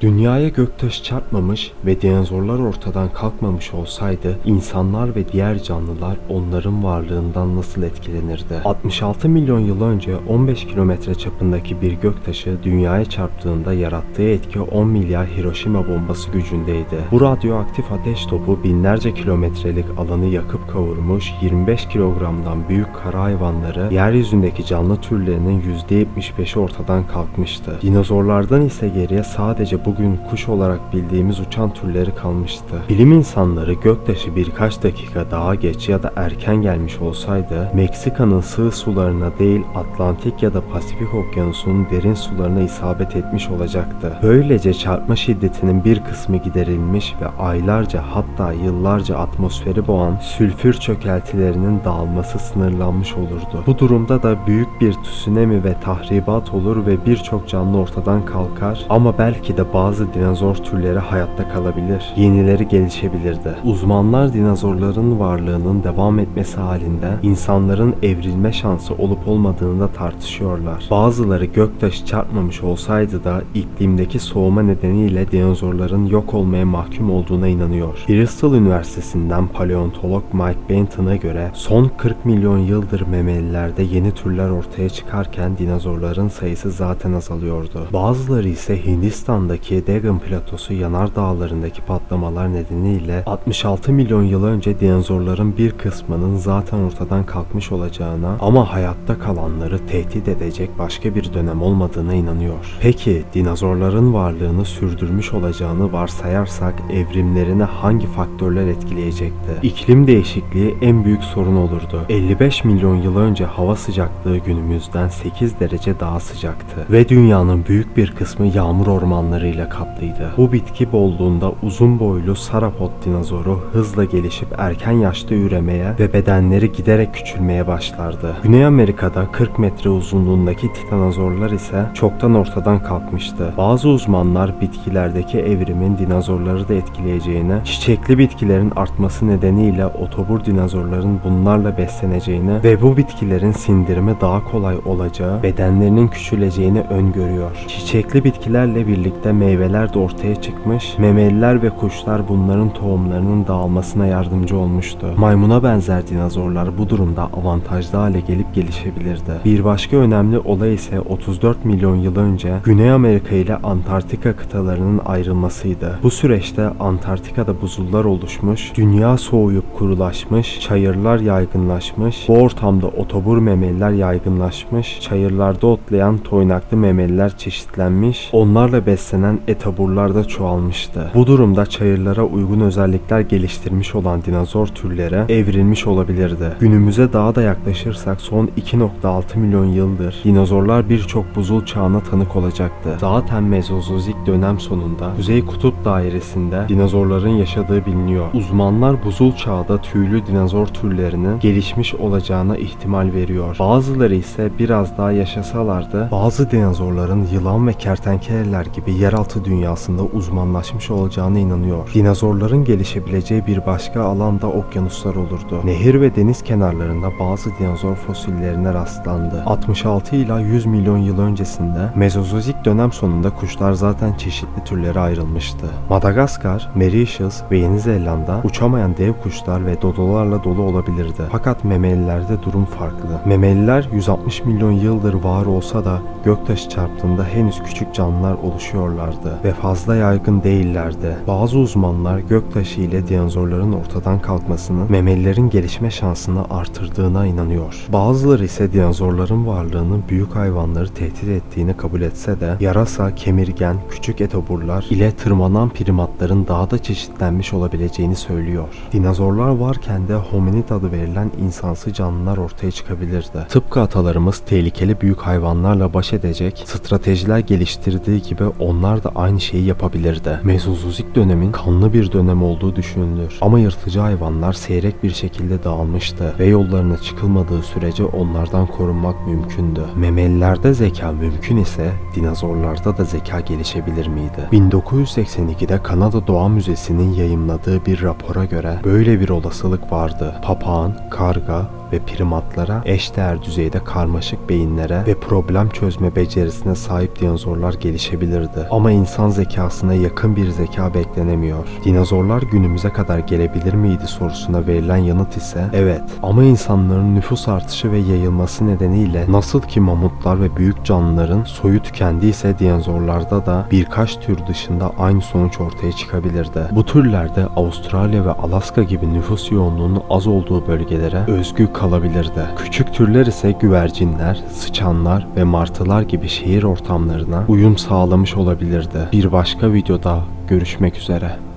Dünyaya göktaşı çarpmamış ve dinozorlar ortadan kalkmamış olsaydı insanlar ve diğer canlılar onların varlığından nasıl etkilenirdi? 66 milyon yıl önce 15 kilometre çapındaki bir göktaşı dünyaya çarptığında yarattığı etki 10 milyar Hiroşima bombası gücündeydi. Bu radyoaktif ateş topu binlerce kilometrelik alanı yakıp kavurmuş 25 kilogramdan büyük kara hayvanları yeryüzündeki canlı türlerinin %75'i ortadan kalkmıştı. Dinozorlardan ise geriye sadece bugün kuş olarak bildiğimiz uçan türleri kalmıştı. Bilim insanları göktaşı birkaç dakika daha geç ya da erken gelmiş olsaydı Meksika'nın sığ sularına değil Atlantik ya da Pasifik okyanusunun derin sularına isabet etmiş olacaktı. Böylece çarpma şiddetinin bir kısmı giderilmiş ve aylarca hatta yıllarca atmosferi boğan sülfür çökeltilerinin dağılması sınırlanmış olurdu. Bu durumda da büyük bir tsunami ve tahribat olur ve birçok canlı ortadan kalkar ama belki de bazı dinozor türleri hayatta kalabilir. Yenileri gelişebilirdi. Uzmanlar dinozorların varlığının devam etmesi halinde insanların evrilme şansı olup olmadığını da tartışıyorlar. Bazıları göktaşı çarpmamış olsaydı da iklimdeki soğuma nedeniyle dinozorların yok olmaya mahkum olduğuna inanıyor. Bristol Üniversitesi'nden paleontolog Mike Benton'a göre son 40 milyon yıldır memelilerde yeni türler ortaya çıkarken dinozorların sayısı zaten azalıyordu. Bazıları ise Hindistan'daki Dagon platosu yanar dağlarındaki patlamalar nedeniyle 66 milyon yıl önce dinozorların bir kısmının zaten ortadan kalkmış olacağına ama hayatta kalanları tehdit edecek başka bir dönem olmadığına inanıyor. Peki dinozorların varlığını sürdürmüş olacağını varsayarsak evrimlerini hangi faktörler etkileyecekti? İklim değişikliği en büyük sorun olurdu. 55 milyon yıl önce hava sıcaklığı günümüzden 8 derece daha sıcaktı ve dünyanın büyük bir kısmı yağmur ormanlarıyla kaplıydı. Bu bitki bolluğunda uzun boylu sarapod dinozoru hızla gelişip erken yaşta üremeye ve bedenleri giderek küçülmeye başlardı. Güney Amerika'da 40 metre uzunluğundaki titanozorlar ise çoktan ortadan kalkmıştı. Bazı uzmanlar bitkilerdeki evrimin dinozorları da etkileyeceğini, çiçekli bitkilerin artması nedeniyle otobur dinozorların bunlarla besleneceğini ve bu bitkilerin sindirimi daha kolay olacağı, bedenlerinin küçüleceğini öngörüyor. Çiçekli bitkilerle birlikte meyveler de ortaya çıkmış, memeliler ve kuşlar bunların tohumlarının dağılmasına yardımcı olmuştu. Maymuna benzer dinozorlar bu durumda avantajlı hale gelip gelişebilirdi. Bir başka önemli olay ise 34 milyon yıl önce Güney Amerika ile Antarktika kıtalarının ayrılmasıydı. Bu süreçte Antarktika'da buzullar oluşmuş, dünya soğuyup kurulaşmış, çayırlar yaygınlaşmış, bu ortamda otobur memeliler yaygınlaşmış, çayırlarda otlayan toynaklı memeliler çeşitlenmiş, onlarla beslenen etaburlar da çoğalmıştı. Bu durumda çayırlara uygun özellikler geliştirmiş olan dinozor türleri evrilmiş olabilirdi. Günümüze daha da yaklaşırsak son 2.6 milyon yıldır dinozorlar birçok buzul çağına tanık olacaktı. Zaten Mezozoik dönem sonunda Kuzey Kutup dairesinde dinozorların yaşadığı biliniyor. Uzmanlar buzul çağda tüylü dinozor türlerinin gelişmiş olacağına ihtimal veriyor. Bazıları ise biraz daha yaşasalardı bazı dinozorların yılan ve kertenkeleler gibi yeraltı dünyasında uzmanlaşmış olacağına inanıyor. Dinozorların gelişebileceği bir başka alan da okyanuslar olurdu. Nehir ve deniz kenarlarında bazı dinozor fosillerine rastlandı. 66 ila 100 milyon yıl öncesinde Mezozoik dönem sonunda kuşlar zaten çeşitli türlere ayrılmıştı. Madagaskar, Mauritius ve Yeni Zelanda uçamayan dev kuşlar ve dodolarla dolu olabilirdi. Fakat memelilerde durum farklı. Memeliler 160 milyon yıldır var olsa da göktaşı çarptığında henüz küçük canlılar oluşuyorlardı ve fazla yaygın değillerdi. Bazı uzmanlar göktaşı ile dinozorların ortadan kalkmasının memelilerin gelişme şansını artırdığına inanıyor. Bazıları ise dinozorların varlığının büyük hayvanları tehdit ettiğini kabul etse de yarasa, kemirgen, küçük etoburlar ile tırmanan primatların daha da çeşitlenmiş olabileceğini söylüyor. Dinozorlar varken de hominid adı verilen insansı canlılar ortaya çıkabilirdi. Tıpkı atalarımız tehlikeli büyük hayvanlarla baş edecek stratejiler geliştirdiği gibi onlar da aynı şeyi yapabilirdi. Mezozoik dönemin kanlı bir dönem olduğu düşünülür. Ama yırtıcı hayvanlar seyrek bir şekilde dağılmıştı ve yollarına çıkılmadığı sürece onlardan korunmak mümkündü. Memelilerde zeka mümkün ise dinozorlarda da zeka gelişebilir miydi? 1982'de Kanada Doğa Müzesi'nin yayımladığı bir rapora göre böyle bir olasılık vardı. Papağan, karga, ve primatlara eşdeğer düzeyde karmaşık beyinlere ve problem çözme becerisine sahip dinozorlar gelişebilirdi. Ama insan zekasına yakın bir zeka beklenemiyor. Dinozorlar günümüze kadar gelebilir miydi sorusuna verilen yanıt ise evet. Ama insanların nüfus artışı ve yayılması nedeniyle nasıl ki mamutlar ve büyük canlıların soyu tükendiyse dinozorlarda da birkaç tür dışında aynı sonuç ortaya çıkabilirdi. Bu türlerde Avustralya ve Alaska gibi nüfus yoğunluğunun az olduğu bölgelere özgü kalabilirdi. Küçük türler ise güvercinler, sıçanlar ve martılar gibi şehir ortamlarına uyum sağlamış olabilirdi. Bir başka videoda görüşmek üzere.